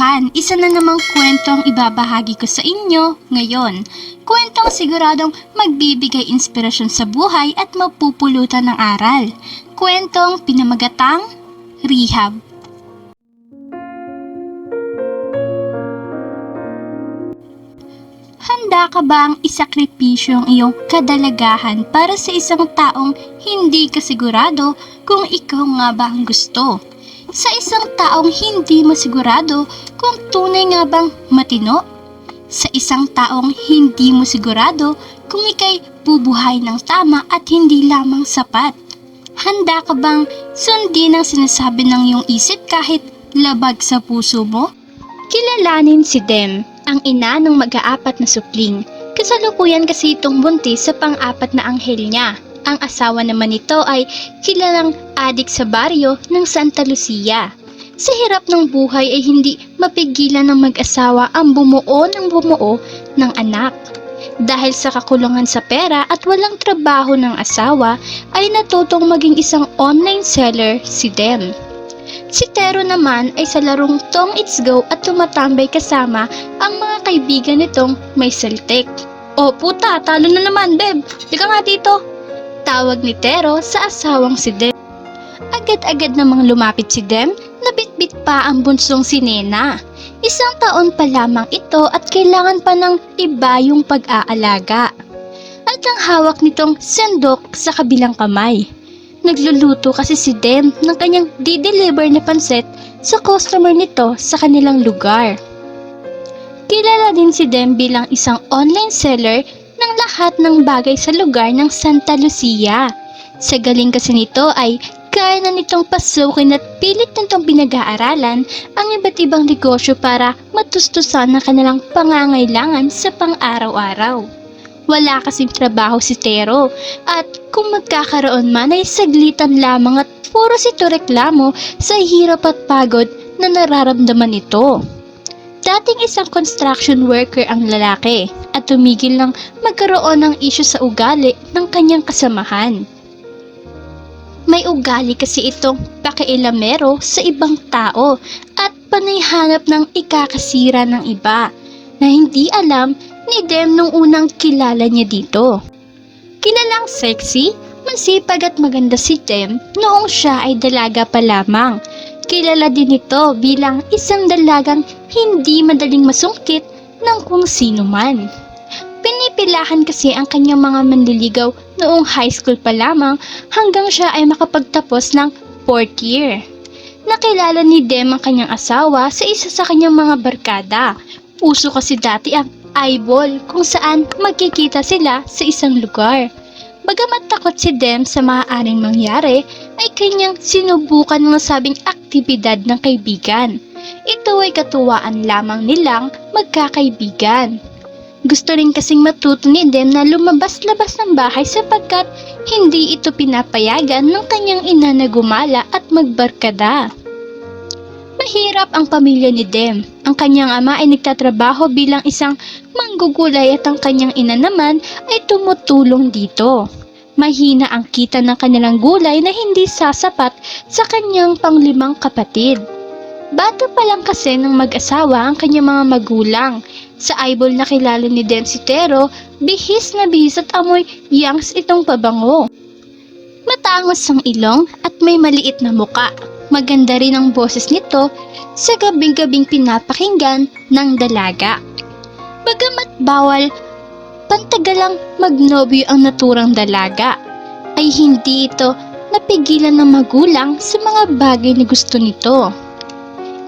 kabaguhan, isa na namang kwento ang ibabahagi ko sa inyo ngayon. Kwentong siguradong magbibigay inspirasyon sa buhay at mapupulutan ng aral. Kwentong pinamagatang Rehab. Handa ka bang isakripisyo ang iyong kadalagahan para sa isang taong hindi ka sigurado kung ikaw nga ba ang gusto? Sa isang taong hindi mo sigurado kung tunay nga bang matino? Sa isang taong hindi mo sigurado kung ikay bubuhay ng tama at hindi lamang sapat? Handa ka bang sundin ang sinasabi ng iyong isip kahit labag sa puso mo? Kilalanin si Dem, ang ina ng mag-aapat na supling. Kasalukuyan kasi itong buntis sa pang-apat na anghel niya. Ang asawa naman nito ay kilalang adik sa baryo ng Santa Lucia. Sa hirap ng buhay ay hindi mapigilan ng mag-asawa ang bumuo ng bumuo ng anak. Dahil sa kakulungan sa pera at walang trabaho ng asawa, ay natutong maging isang online seller si Dem. Si Tero naman ay sa larong Tong It's Go at tumatambay kasama ang mga kaibigan nitong may saltik. O puta, talo na naman, Beb. Di ka nga dito. Tawag ni Tero sa asawang si Dem. Agad-agad namang lumapit si Dem, nabitbit pa ang bunsong si Nena. Isang taon pa lamang ito at kailangan pa ng iba yung pag-aalaga. At ang hawak nitong sandok sa kabilang kamay. Nagluluto kasi si Dem ng kanyang di-deliver na pansit sa customer nito sa kanilang lugar. Kilala din si Dem bilang isang online seller ng lahat ng bagay sa lugar ng Santa Lucia. Sa galing kasi nito ay kaya na nitong pasukin at pilit nitong pinag-aaralan ang iba't ibang negosyo para matustusan ang kanilang pangangailangan sa pang-araw-araw. Wala kasing trabaho si Tero at kung magkakaroon man ay saglitan lamang at puro sito reklamo sa hirap at pagod na nararamdaman nito. Dating isang construction worker ang lalaki at tumigil lang magkaroon ng isyu sa ugali ng kanyang kasamahan. May ugali kasi itong pakialamero sa ibang tao at panayhanap ng ikakasira ng iba na hindi alam ni Dem nung unang kilala niya dito. Kilalang sexy, masipag at maganda si Dem noong siya ay dalaga pa lamang. Kilala din ito bilang isang dalagang hindi madaling masungkit ng kung sino man. Pinipilahan kasi ang kanyang mga manliligaw noong high school pa lamang hanggang siya ay makapagtapos ng fourth year. Nakilala ni Dem ang kanyang asawa sa isa sa kanyang mga barkada. Uso kasi dati ang eyeball kung saan magkikita sila sa isang lugar. Bagamat takot si Dem sa maaaring mangyari, ay kanyang sinubukan ng nasabing aktibidad ng kaibigan. Ito ay katuwaan lamang nilang magkakaibigan. Gusto rin kasing matuto ni Dem na lumabas-labas ng bahay sapagkat hindi ito pinapayagan ng kanyang ina na gumala at magbarkada. Mahirap ang pamilya ni Dem. Ang kanyang ama ay nagtatrabaho bilang isang manggugulay at ang kanyang ina naman ay tumutulong dito. Mahina ang kita ng kanilang gulay na hindi sasapat sa kanyang panglimang kapatid. Bata pa lang kasi ng mag-asawa ang kanyang mga magulang. Sa eyeball na kilala ni Dem si Tero, bihis na bihis at amoy yangs itong pabango. Matangos ang ilong at may maliit na muka. Maganda rin ang boses nito sa gabing-gabing pinapakinggan ng dalaga. Bagamat bawal pantagalang magnobyo ang naturang dalaga, ay hindi ito napigilan ng magulang sa mga bagay na gusto nito.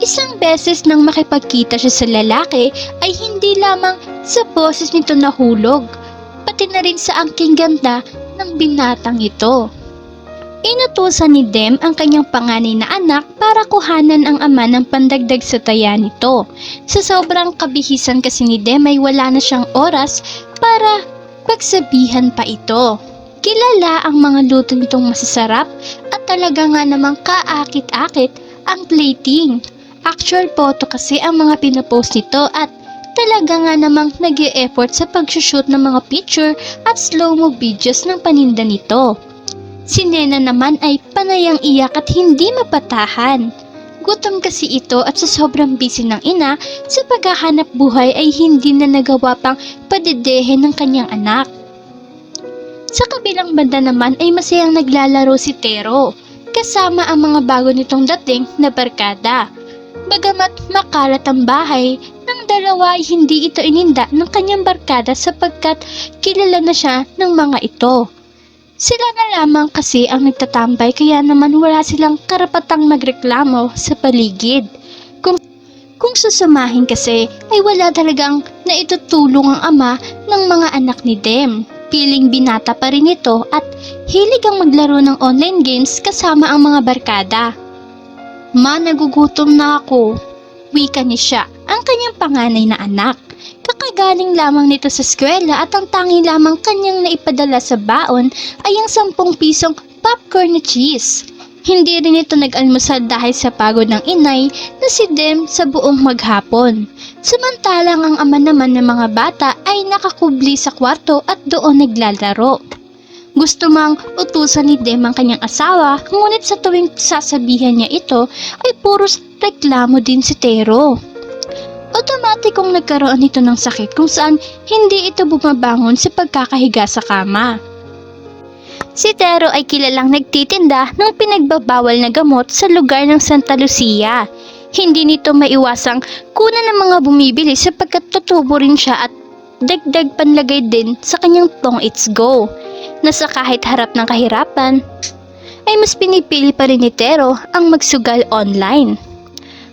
Isang beses nang makipagkita siya sa lalaki ay hindi lamang sa boses nito nahulog, pati na rin sa angking ganda ng binatang ito. Inutusan ni Dem ang kanyang panganay na anak para kuhanan ang ama ng pandagdag sa taya nito. Sa sobrang kabihisan kasi ni Dem ay wala na siyang oras para pagsabihan pa ito. Kilala ang mga luto nitong masasarap at talaga nga namang kaakit-akit ang plating. Actual photo kasi ang mga pinapost nito at talaga nga namang nag effort sa pag-shoot ng mga picture at slow-mo videos ng paninda nito. Si Nena naman ay panayang iyak at hindi mapatahan. Gutom kasi ito at sa sobrang busy ng ina, sa paghahanap buhay ay hindi na nagawa pang padidehe ng kanyang anak. Sa kabilang banda naman ay masayang naglalaro si Tero, kasama ang mga bago nitong dating na barkada. Bagamat makalat ang bahay, ng dalawa ay hindi ito ininda ng kanyang barkada sapagkat kilala na siya ng mga ito. Sila na lamang kasi ang nagtatambay kaya naman wala silang karapatang magreklamo sa paligid. Kung, kung susamahin kasi ay wala talagang naitutulong ang ama ng mga anak ni Dem. Piling binata pa rin ito at hilig ang maglaro ng online games kasama ang mga barkada. Ma, nagugutom na ako. Wika ni siya, ang kanyang panganay na anak. Kakagaling lamang nito sa eskwela at ang tangi lamang kanyang naipadala sa baon ay ang 10 pisong popcorn na cheese. Hindi rin ito nag-almusal dahil sa pagod ng inay na si Dem sa buong maghapon. Samantalang ang ama naman ng mga bata ay nakakubli sa kwarto at doon naglalaro. Gusto mang utusan ni Dem ang kanyang asawa, ngunit sa tuwing sasabihan niya ito ay puros reklamo din si Tero. Otomatikong nagkaroon nito ng sakit kung saan hindi ito bumabangon sa pagkakahiga sa kama. Si Tero ay kilalang nagtitinda ng pinagbabawal na gamot sa lugar ng Santa Lucia. Hindi nito maiwasang kunan ng mga bumibili sapagkat tutubo rin siya at dagdag panlagay din sa kanyang tong It's Go na sa kahit harap ng kahirapan ay mas pinipili pa rin ni Tero ang magsugal online.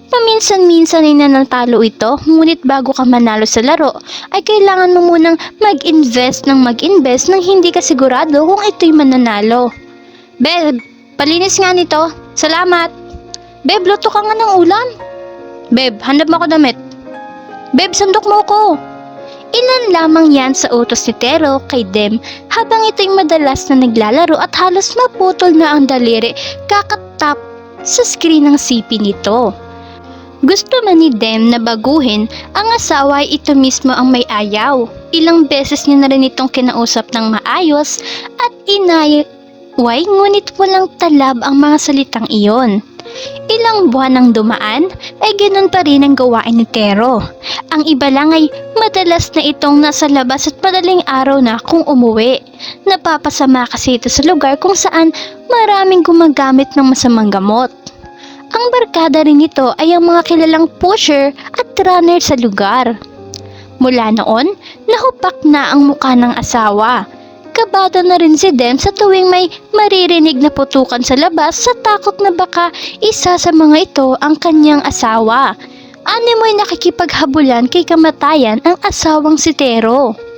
Paminsan-minsan ay nanatalo ito, ngunit bago ka manalo sa laro, ay kailangan mo munang mag-invest ng mag-invest nang hindi ka sigurado kung ito'y mananalo. Beb, palinis nga nito. Salamat. Beb, luto ka nga ng ulam. Beb, hanap mo ako damit. Beb, sandok mo ko. Ilan lamang yan sa utos ni Tero kay Dem habang ito'y madalas na naglalaro at halos maputol na ang daliri kakatap sa screen ng CP nito. Gusto man ni Dem na baguhin, ang asawa ay ito mismo ang may ayaw. Ilang beses niya na rin itong kinausap ng maayos at inayaway ngunit walang talab ang mga salitang iyon. Ilang buwan ang dumaan ay ganun pa rin ang gawain ni Tero. Ang iba lang ay madalas na itong nasa labas at madaling araw na kung umuwi. Napapasama kasi ito sa lugar kung saan maraming gumagamit ng masamang gamot. Ang barkada rin nito ay ang mga kilalang pusher at runner sa lugar. Mula noon, nahupak na ang muka ng asawa. Kabado na rin si Dem sa tuwing may maririnig na putukan sa labas sa takot na baka isa sa mga ito ang kanyang asawa. Ano mo'y nakikipaghabulan kay kamatayan ang asawang si Tero.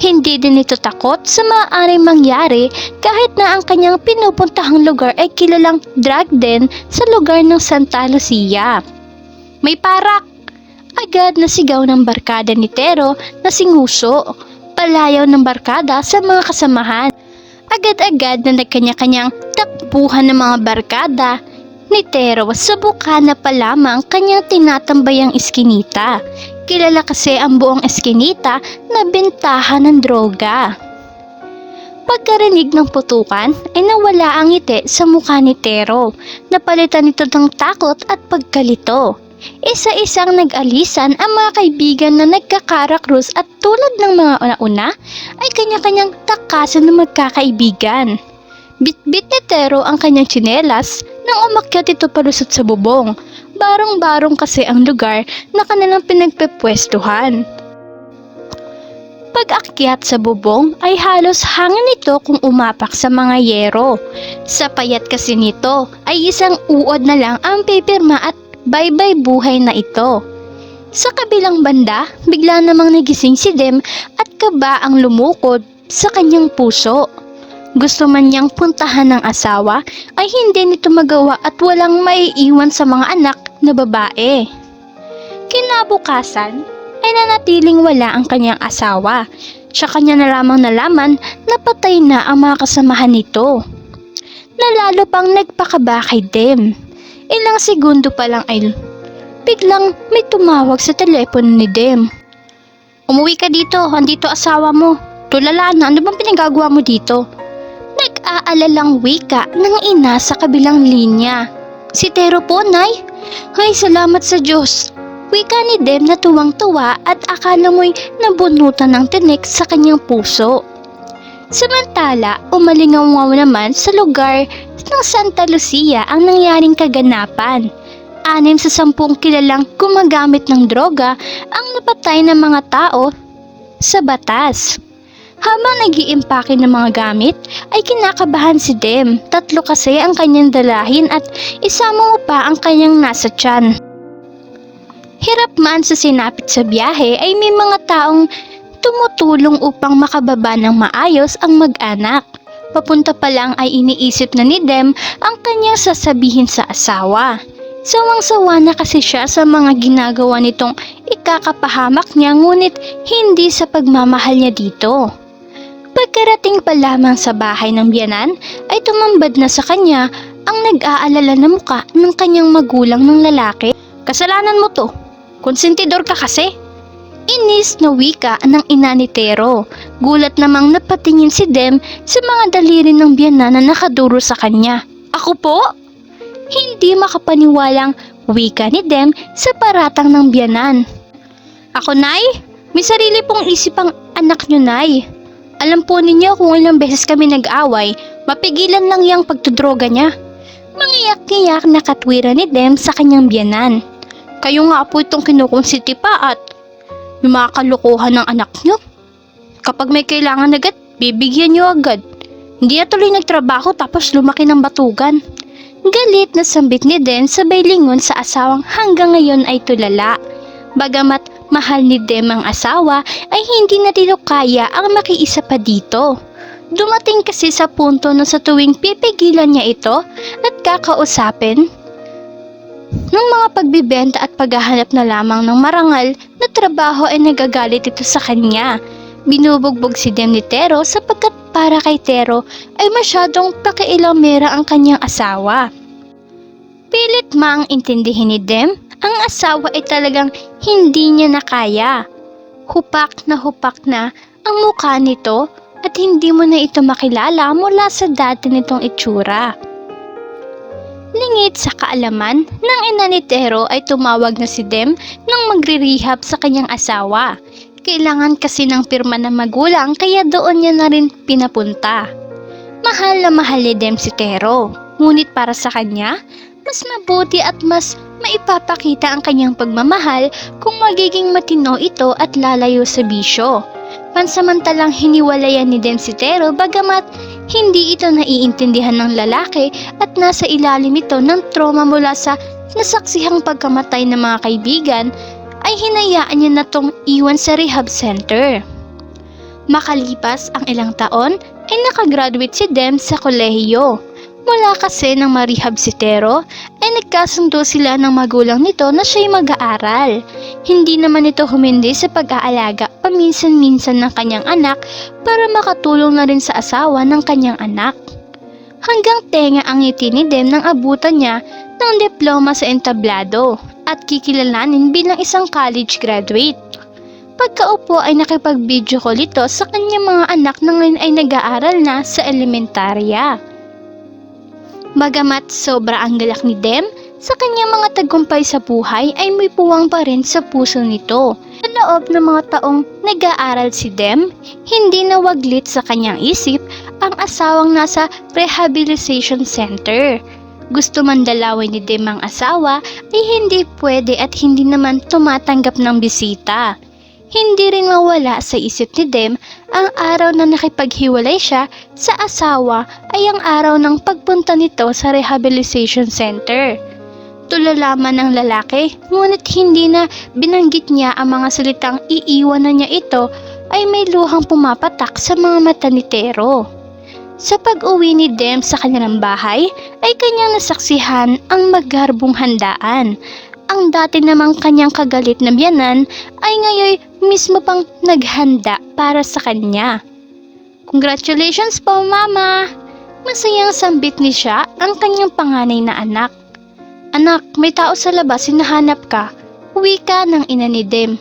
Hindi din ito takot sa maaaring mangyari kahit na ang kanyang pinupuntahang lugar ay kilalang drag den sa lugar ng Santa Lucia. May parak! Agad na sigaw ng barkada ni Tero na singuso, palayaw ng barkada sa mga kasamahan. Agad-agad na nagkanya-kanyang takbuhan ng mga barkada ni Tero sa bukana pa lamang kanyang tinatambayang iskinita. Kilala kasi ang buong eskinita na bentahan ng droga. Pagkarinig ng putukan ay nawala ang ngiti sa mukha ni Tero. Napalitan ito ng takot at pagkalito. Isa-isang nag-alisan ang mga kaibigan na nagkakarakrus at tulad ng mga una-una ay kanya-kanyang takasan ng magkakaibigan. Bit-bit ni Tero ang kanyang tsinelas nang umakyat ito palusot sa bubong. Barong-barong kasi ang lugar na kanilang pinagpepwestuhan. Pag-akyat sa bubong ay halos hangin ito kung umapak sa mga yero. Sa payat kasi nito ay isang uod na lang ang pipirma at bye-bye buhay na ito. Sa kabilang banda, bigla namang nagising si Dem at kaba ang lumukod sa kanyang puso. Gusto man niyang puntahan ng asawa ay hindi nito magawa at walang maiiwan sa mga anak na babae. Kinabukasan ay nanatiling wala ang kanyang asawa. Siya kanya na lamang nalaman na patay na ang mga kasamahan nito. Nalalo pang nagpakaba kay Dem. Ilang segundo pa lang ay biglang may tumawag sa telepono ni Dem. Umuwi ka dito, andito asawa mo. Tulala na, ano bang pinagagawa mo dito? Nag-aalalang wika ng ina sa kabilang linya. Si Tero po, Nay. Ay, salamat sa Diyos. Wika ni Dem na tuwang-tuwa at akala mo'y nabunutan ng tinik sa kanyang puso. Samantala, umalingaw naman sa lugar ng Santa Lucia ang nangyaring kaganapan. Anim sa sampung kilalang gumagamit ng droga ang napatay ng mga tao sa batas. Habang nag-iimpake ng mga gamit, ay kinakabahan si Dem. Tatlo kasi ang kanyang dalahin at isama mo pa ang kanyang nasa tiyan. Hirap man sa sinapit sa biyahe ay may mga taong tumutulong upang makababa ng maayos ang mag-anak. Papunta pa lang ay iniisip na ni Dem ang kanyang sasabihin sa asawa. Sawang-sawa na kasi siya sa mga ginagawa nitong ikakapahamak niya ngunit hindi sa pagmamahal niya dito. Pagkarating pa lamang sa bahay ng biyanan ay tumambad na sa kanya ang nag-aalala na muka ng kanyang magulang ng lalaki. Kasalanan mo to. Konsentidor ka kasi. Inis na wika ng ina ni Tero. Gulat namang napatingin si Dem sa mga daliri ng biyanan na nakaduro sa kanya. Ako po? Hindi makapaniwalang wika ni Dem sa paratang ng biyanan. Ako, Nay? May sarili pong isip ang anak niyo, Nay. Alam po ninyo kung ilang beses kami nag-away, mapigilan lang yung pagtudroga niya. Mangiyak-iyak na katwira ni Dem sa kanyang biyanan. Kayo nga po itong kinukonsiti pa at yung mga kalukuhan ng anak niyo. Kapag may kailangan agad, bibigyan niyo agad. Hindi na tuloy nagtrabaho tapos lumaki ng batugan. Galit na sambit ni Den sabay lingon sa asawang hanggang ngayon ay tulala. Bagamat mahal ni Dem ang asawa ay hindi na dito kaya ang makiisa pa dito. Dumating kasi sa punto na sa tuwing pipigilan niya ito at kakausapin ng mga pagbibenta at paghahanap na lamang ng marangal na trabaho ay nagagalit ito sa kanya. Binubugbog si Dem ni Tero sapagkat para kay Tero ay masyadong pakiilamera ang kanyang asawa. Pilit mang intindihin ni Dem, ang asawa ay talagang hindi niya nakaya. Hupak na hupak na ang mukha nito at hindi mo na ito makilala mula sa dati nitong itsura. Lingit sa kaalaman ng ina ni Tero ay tumawag na si Dem nang magre-rehab sa kanyang asawa. Kailangan kasi ng pirma ng magulang kaya doon niya na rin pinapunta. Mahal na mahal ni Dem si Tero, ngunit para sa kanya, mas mabuti at mas maipapakita ang kanyang pagmamahal kung magiging matino ito at lalayo sa bisyo. Pansamantalang hiniwalayan ni Dem si Tero bagamat hindi ito naiintindihan ng lalaki at nasa ilalim ito ng trauma mula sa nasaksihang pagkamatay ng mga kaibigan ay hinayaan niya na tong iwan sa rehab center. Makalipas ang ilang taon ay nakagraduate si Dem sa kolehiyo. Mula kasi nang marehab si Tero ay nagkasundo sila ng magulang nito na siya'y mag-aaral. Hindi naman ito humindi sa pag-aalaga paminsan-minsan ng kanyang anak para makatulong na rin sa asawa ng kanyang anak. Hanggang tenga ang ngiti ni Dem nang abutan niya ng diploma sa entablado at kikilalanin bilang isang college graduate. Pagkaupo ay nakipag-video call ito sa kanyang mga anak na ngayon ay nag-aaral na sa elementarya. Bagamat sobra ang galak ni Dem, sa kanyang mga tagumpay sa buhay ay may puwang pa rin sa puso nito. Sa loob ng mga taong nag-aaral si Dem, hindi nawaglit sa kanyang isip ang asawang nasa rehabilitation center. Gusto man dalawin ni Dem ang asawa ay hindi pwede at hindi naman tumatanggap ng bisita. Hindi rin mawala sa isip ni Dem ang araw na nakipaghiwalay siya sa asawa ay ang araw ng pagpunta nito sa rehabilitation center. Tulala man ng lalaki, ngunit hindi na binanggit niya ang mga salitang iiwan na niya ito ay may luhang pumapatak sa mga mata ni Tero. Sa pag-uwi ni Dem sa kanilang bahay ay kanyang nasaksihan ang magarbong handaan. Ang dati namang kanyang kagalit na biyanan ay ngayon mismo pang naghanda para sa kanya. Congratulations po, Mama! Masayang sambit ni siya ang kanyang panganay na anak. Anak, may tao sa labas, hinahanap ka. Uwi ka ng ina ni Dem.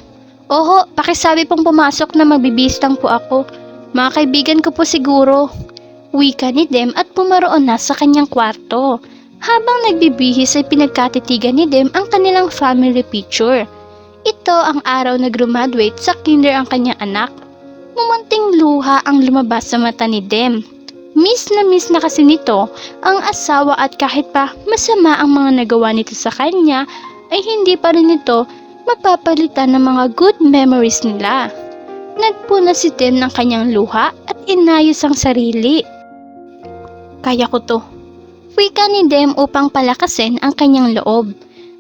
Oho, pakisabi pong pumasok na magbibistang po ako. Mga kaibigan ko po siguro. Uwi ka ni Dem at pumaroon na sa kanyang kwarto. Habang nagbibihis ay pinagkatitigan ni Dem ang kanilang family picture. Ito ang araw na graduate sa kinder ang kanyang anak. Mumunting luha ang lumabas sa mata ni Dem. Miss na miss na kasi nito ang asawa at kahit pa masama ang mga nagawa nito sa kanya ay hindi pa rin ito mapapalitan ng mga good memories nila. Nagpuna si Dem ng kanyang luha at inayos ang sarili. Kaya ko to. Wika ni Dem upang palakasin ang kanyang loob.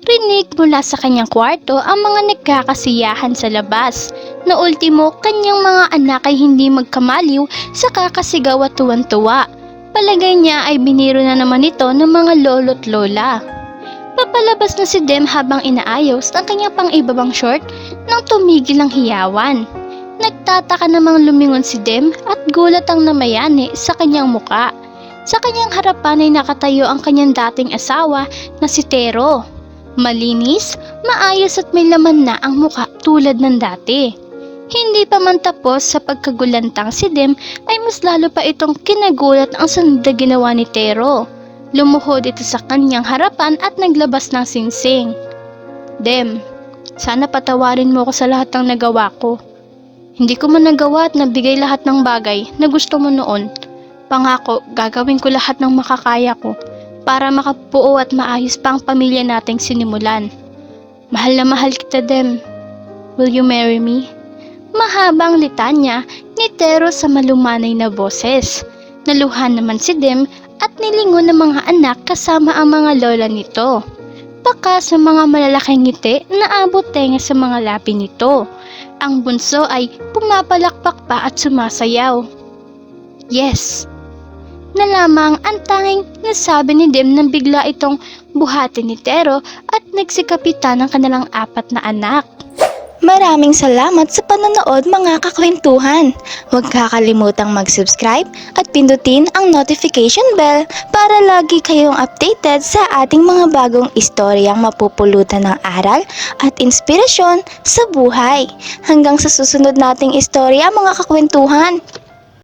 Rinig mula sa kanyang kwarto ang mga nagkakasiyahan sa labas. Na ultimo, kanyang mga anak ay hindi magkamaliw sa kakasigaw at tuwan-tuwa. Palagay niya ay biniro na naman ito ng mga lolo't lola. Papalabas na si Dem habang inaayos ang kanyang pang-ibabang short nang tumigil ang hiyawan. Nagtataka namang lumingon si Dem at gulat ang namayani sa kanyang muka. Sa kanyang harapan ay nakatayo ang kanyang dating asawa na si Tero. Malinis, maayos at may laman na ang muka tulad ng dati. Hindi pa man tapos sa pagkagulantang si Dem ay mas lalo pa itong kinagulat ang sanda ginawa ni Tero. Lumuhod ito sa kanyang harapan at naglabas ng singsing. Dem, sana patawarin mo ko sa lahat ng nagawa ko. Hindi ko man nagawa at nabigay lahat ng bagay na gusto mo noon. Pangako, gagawin ko lahat ng makakaya ko para makapuo at maayos pa ang pamilya nating sinimulan. Mahal na mahal kita, Dem. Will you marry me? Mahabang litanya ni Tero sa malumanay na boses. Naluhan naman si Dem at nilingon ng mga anak kasama ang mga lola nito. Baka sa mga malalaking ngiti na abot tenga sa mga labi nito. Ang bunso ay pumapalakpak pa at sumasayaw. Yes, na lamang ang tanging nasabi ni Dem nang bigla itong buhati ni Tero at nagsikapita ng kanilang apat na anak. Maraming salamat sa panonood mga kakwentuhan. Huwag kakalimutang mag-subscribe at pindutin ang notification bell para lagi kayong updated sa ating mga bagong istoryang mapupulutan ng aral at inspirasyon sa buhay. Hanggang sa susunod nating istorya mga kakwentuhan.